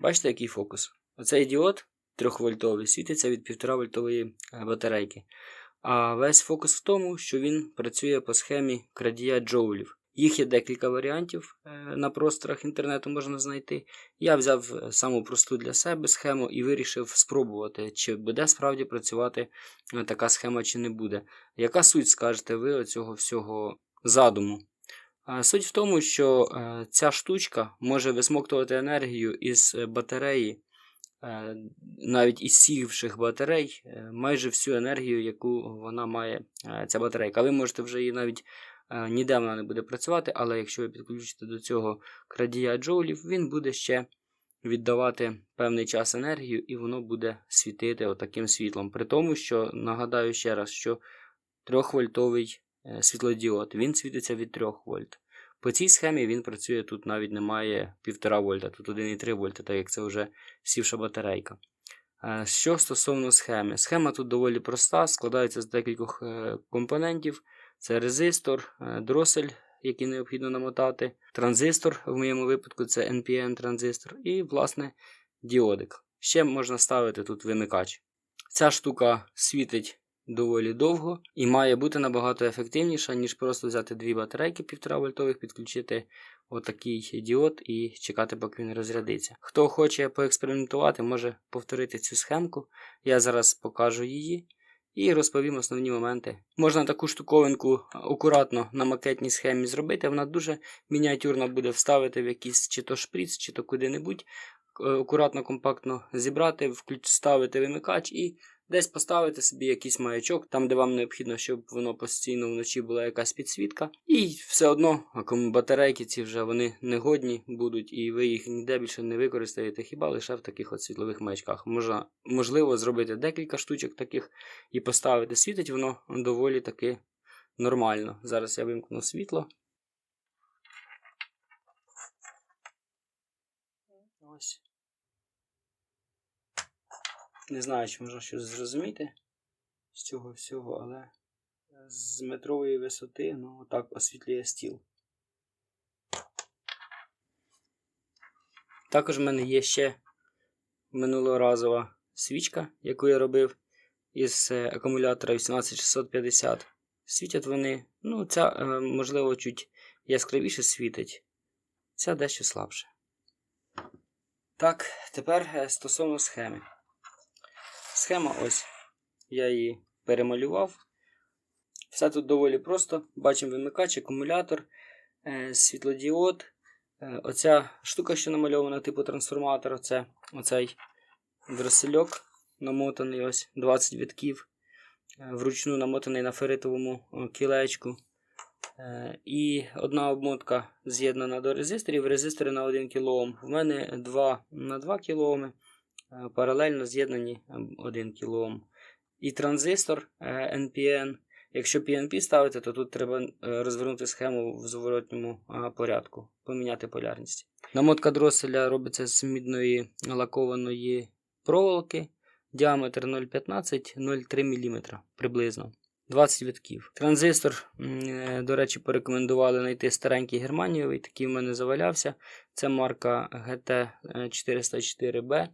Бачите, який фокус? Оцей діод 3-вольтовий світиться від 1,5 вольтової е, батарейки. А весь фокус в тому, що він працює по схемі крадія джоулів. Їх є декілька варіантів е, на просторах інтернету можна знайти. Я взяв е, саму просту для себе схему і вирішив спробувати, чи буде справді працювати така схема, чи не буде. Яка суть, скажете ви, оцього всього задуму? А Суть в тому, що е, ця штучка може висмоктувати енергію із е, батареї, е, навіть із сівших батарей, е, майже всю енергію, яку вона має е, ця батарейка. Ви можете вже її навіть е, ніде вона не буде працювати, але якщо ви підключите до цього крадія джоулів, він буде ще віддавати певний час енергію, і воно буде світити отаким світлом. При тому, що нагадаю ще раз, що 3-вольтовий е, світлодіод він світиться від 3 вольт. По цій схемі він працює тут навіть немає 1,5 вольта, тут 1,3 вольта, так як це вже сівша батарейка. Е, Що стосовно схеми, схема тут доволі проста, складається з декількох е, компонентів: це резистор, е, дросель, який необхідно намотати, транзистор, в моєму випадку це NPN транзистор, і, власне, діодик. Ще можна ставити тут вимикач. Ця штука світить доволі довго і має бути набагато ефективніша, ніж просто взяти дві батарейки 1,5 вольтових, підключити отакий діод і чекати, поки він розрядиться. Хто хоче поекспериментувати, може повторити цю схемку. Я зараз покажу її і розповім основні моменти. Можна таку штуковинку акуратно на макетній схемі зробити. Вона дуже мініатюрно буде вставити в якийсь чи то шприц, чи то куди-небудь. Е, Акуратно, компактно зібрати, вставити вимикач і десь поставити собі якийсь маячок, там, де вам необхідно, щоб воно постійно вночі була якась підсвітка. І все одно, батарейки ці вже вони негодні будуть, і ви їх ніде більше не використаєте, хіба лише в таких от світлових маячках. Можна, можливо, зробити декілька штучок таких і поставити. Світить воно доволі таки нормально. Зараз я вимкну світло. Ось. Не знаю, чи можна щось зрозуміти з цього всього, але з метрової висоти ну, отак освітлює стіл. Також в мене є ще минулоразова свічка, яку я робив із е, акумулятора 18650. Світять вони, ну, ця, е, можливо, чуть яскравіше світить, ця дещо слабше. Так, тепер е, стосовно схеми. Схема ось. Я її перемалював. Все тут доволі просто. Бачимо вимикач, акумулятор, е, світлодіод. Е, оця штука, що намальована типу трансформатора, це оцей дросельок намотаний ось 20 вітків. е, Вручну намотаний на феритовому кілечку. І одна обмотка з'єднана до резисторів, резистори на 1 кОм. В мене 2 на 2 кОм, паралельно з'єднані 1 кОм. І транзистор е, NPN. Якщо PNP ставити, то тут треба е, розвернути схему в зворотньому е, порядку, поміняти полярність. Намотка дроселя робиться з мідної лакованої проволоки. Діаметр 0,15-0,3 мм приблизно. 20 витків. Транзистор, е, до речі, порекомендували знайти старенький германієвий, такий в мене завалявся. Це марка GT404B.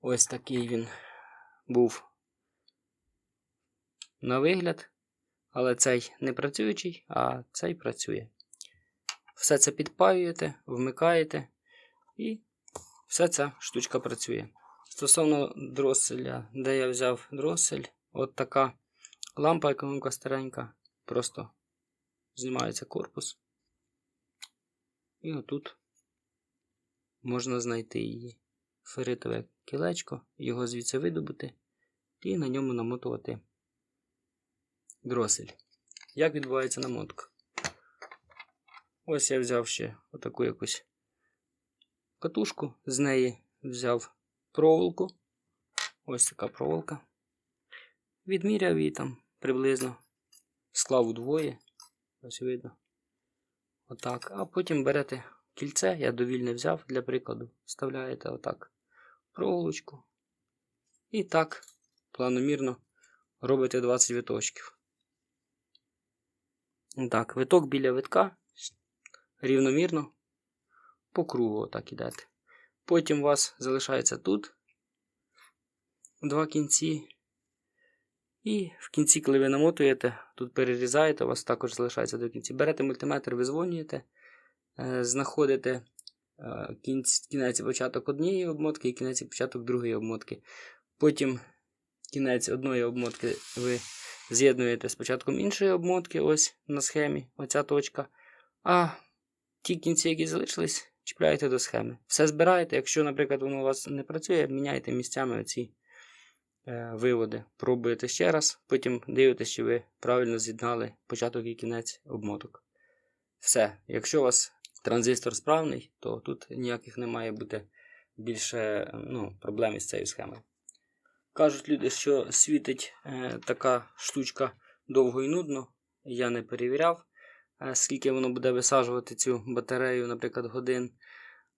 Ось такий він був на вигляд. Але цей не працюючий, а цей працює. Все це підпаюєте, вмикаєте, і все ця штучка працює. Стосовно дроселя, де я взяв дросель, от така лампа економка старенька. Просто знімається корпус. І отут можна знайти її. Феритове кілечко, його звідси видобути і на ньому намотувати дросель. Як відбувається намотка? Ось я взяв ще отаку якусь катушку, з неї взяв проволоку. Ось така проволока. Відміряв її там приблизно. Склав удвоє. Ось видно. Отак. А потім берете кільце, я довільне взяв для прикладу. Вставляєте отак проволочку. І так, планомірно робите 20 виточків. Так, виток біля витка рівномірно по кругу отак ідете. Потім у вас залишається тут два кінці. І в кінці, коли ви намотуєте, тут перерізаєте, у вас також залишається до кінці. Берете мультиметр, визвонюєте, е, знаходите кінець, кінець і початок однієї обмотки і кінець і початок другої обмотки. Потім кінець одної обмотки ви з'єднуєте з початком іншої обмотки, ось на схемі, оця точка. А ті кінці, які залишились, чіпляєте до схеми. Все збираєте. Якщо, наприклад, воно у вас не працює, міняєте місцями оці е, виводи. Пробуєте ще раз, потім дивитесь, чи ви правильно з'єднали початок і кінець обмоток. Все. Якщо у вас транзистор справний, то тут ніяких не має бути більше ну, проблем із цією схемою. Кажуть люди, що світить е, така штучка довго і нудно. Я не перевіряв, е, скільки воно буде висаджувати цю батарею, наприклад, годин.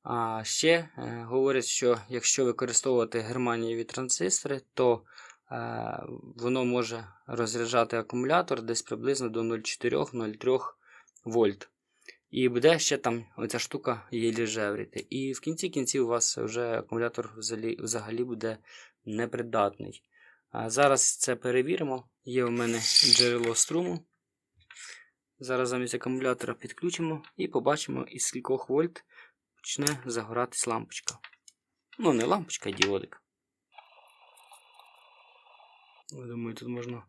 А ще е, говорять, що якщо використовувати германієві транзистори, то е, воно може розряджати акумулятор десь приблизно до 0,4-0,3 вольт. І буде ще там оця штука єлі жевріти. І в кінці кінців у вас вже акумулятор взагалі, буде непридатний. А зараз це перевіримо. Є у мене джерело струму. Зараз замість акумулятора підключимо і побачимо, із скількох вольт почне загоратись лампочка. Ну, не лампочка, а діодик. Я думаю, тут можна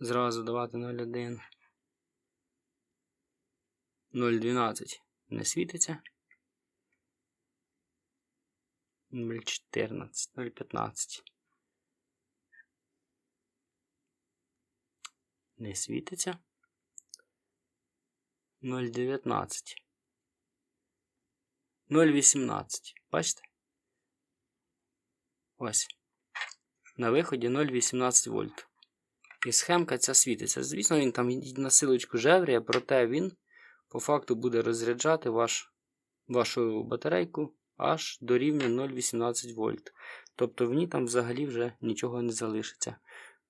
зразу давати 0,1. 0,12 не світиться. 0,14, 0,15. Не світиться. 0,19. 0,18. Бачите? Ось. На виході 0,18 вольт. І схемка ця світиться. Звісно, він там на силочку жевріє, проте він по факту буде розряджати ваш, вашу батарейку аж до рівня 0,18 вольт. Тобто в ній там взагалі вже нічого не залишиться.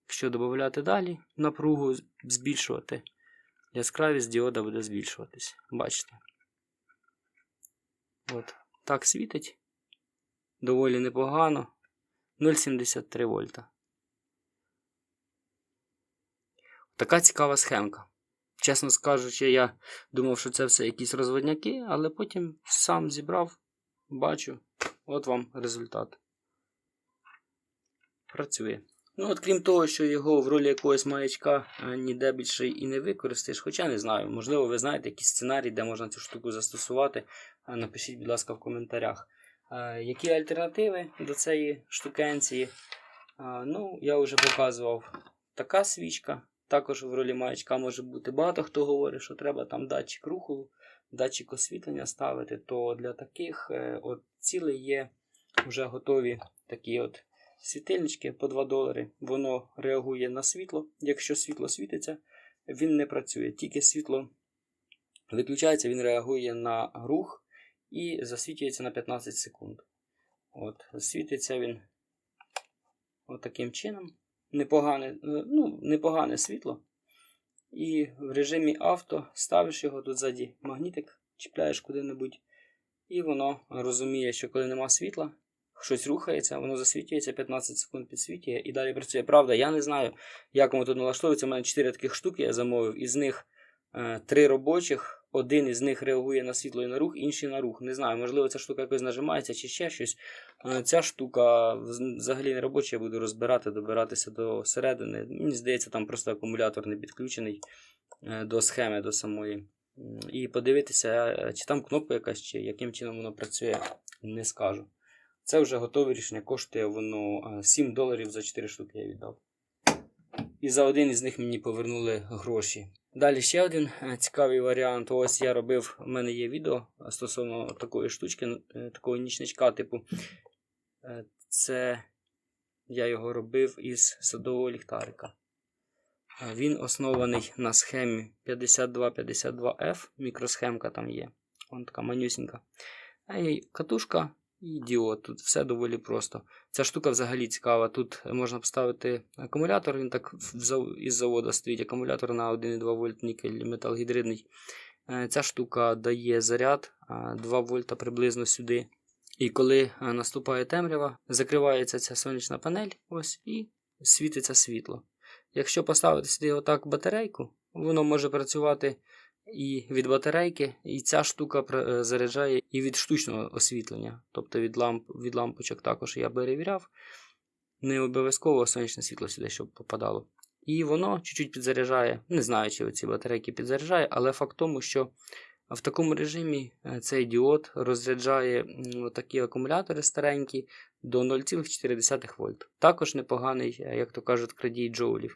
Якщо додати далі напругу збільшувати, яскравість діода буде збільшуватись. Бачите? От. Так світить. Доволі непогано. 0,73 вольта. Така цікава схемка. Чесно скажучи, я думав, що це все якісь розводняки, але потім сам зібрав, бачу, от вам результат. Працює. Ну, от крім того, що його в ролі якогось маячка е, ніде більше і не використаєш, хоча не знаю, можливо, ви знаєте якийсь сценарій, де можна цю штуку застосувати. Е, Напишіть, будь ласка, в коментарях. Е, Які альтернативи до цієї штукенції? Ну, я вже показував така свічка. Також в ролі маячка може бути багато хто говорить, що треба там датчик руху, датчик освітлення ставити. То для таких е, от цілей є вже готові такі от світильнички по 2 долари. Воно реагує на світло. Якщо світло світиться, він не працює. Тільки світло виключається, він реагує на рух і засвітлюється на 15 секунд. От, Світиться він от таким чином. Непогане, е, ну, непогане світло. І в режимі авто ставиш його тут ззаді магнітик, чіпляєш куди-небудь. І воно розуміє, що коли нема світла, щось рухається, воно засвітлюється, 15 секунд підсвітлює і далі працює. Правда, я не знаю, як воно тут налаштовується. У мене 4 таких штуки я замовив, із них е, 3 робочих. Один із них реагує на світло і на рух, інший на рух. Не знаю, можливо, ця штука якось нажимається чи ще щось. Е, Ця штука взагалі не робоча, я буду розбирати, добиратися до середини. Мені здається, там просто акумулятор не підключений е, до схеми, до самої. І подивитися, е, чи там кнопка якась, чи яким чином воно працює, не скажу. Це вже готове рішення, коштує воно е, 7 доларів за 4 штуки я віддав. І за один із них мені повернули гроші. Далі ще один е, цікавий варіант. Ось я робив, у мене є відео стосовно такої штучки, е, такого нічничка, типу. Е, Це я його робив із садового ліхтарика. Е, Він оснований на схемі 5252F, мікросхемка там є. Вон така манюсінька. А є катушка і діод. Тут все доволі просто. Ця штука взагалі цікава. Тут можна поставити акумулятор, він так із заводу стоїть акумулятор на 1,2 вольт нікель метал гідридний. Е, Ця штука дає заряд 2 вольта приблизно сюди. І коли е, наступає темрява, закривається ця сонячна панель, ось і світиться світло. Якщо поставити сюди отак батарейку, воно може працювати і від батарейки, і ця штука е, заряджає і від штучного освітлення, тобто від ламп, від лампочок також я перевіряв. Не обов'язково сонячне світло сюди, щоб попадало. І воно чуть-чуть підзаряджає. Не знаю, чи ці батарейки підзаряджає, але факт тому, що в такому режимі е, цей діод розряджає такі акумулятори старенькі до 0,4 вольт. Також непоганий, е, як то кажуть, крадій джоулів.